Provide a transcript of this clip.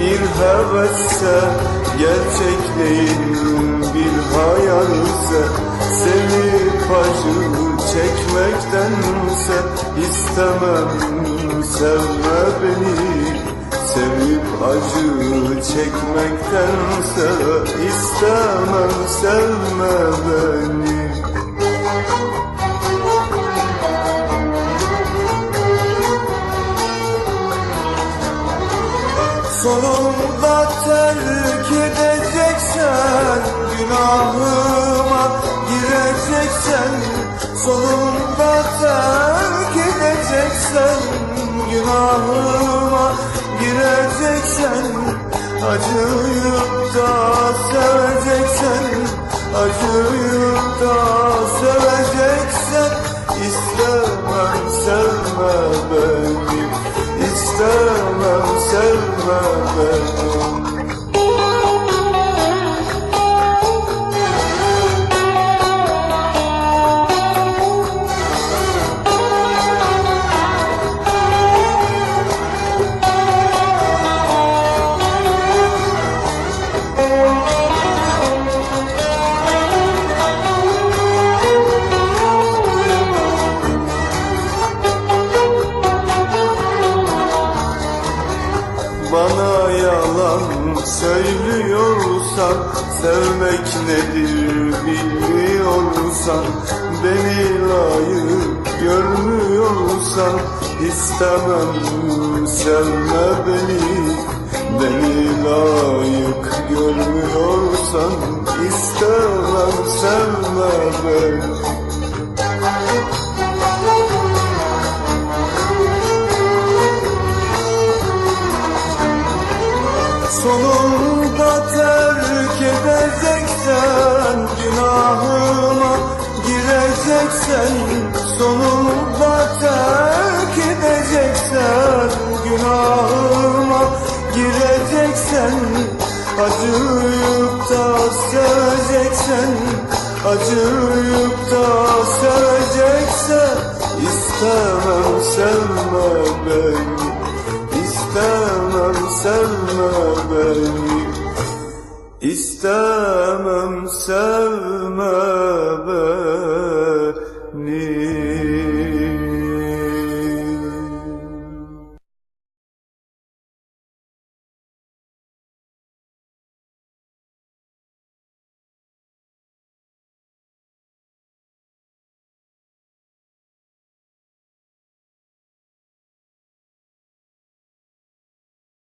muhabbetse Gerçek değil bir hayalse. Sevip acı çekmektense istemem sevme beni. Sevip acı çekmektense istemem sevme beni Sonunda terk edeceksen Günahıma gireceksen Sonunda terk edeceksen Günahıma gireceksen Acıyıp da seveceksen Acıyıp da seveceksen İstemem sevme beni İstemem sevme Bana yalan söylüyorsan Sevmek nedir bilmiyorsan Beni layık görmüyorsan istemem sevme beni. Beni layık görmüyorsan istemem sevme beni Sonunda terk edeceksen Günahıma gireceksen Sonunda terk edeceksen Günahıma gireceksen Acıyıp da seveceksen Acıyıp da seveceksen İstemem sevme beni sevme beni. İstemem sevme beni.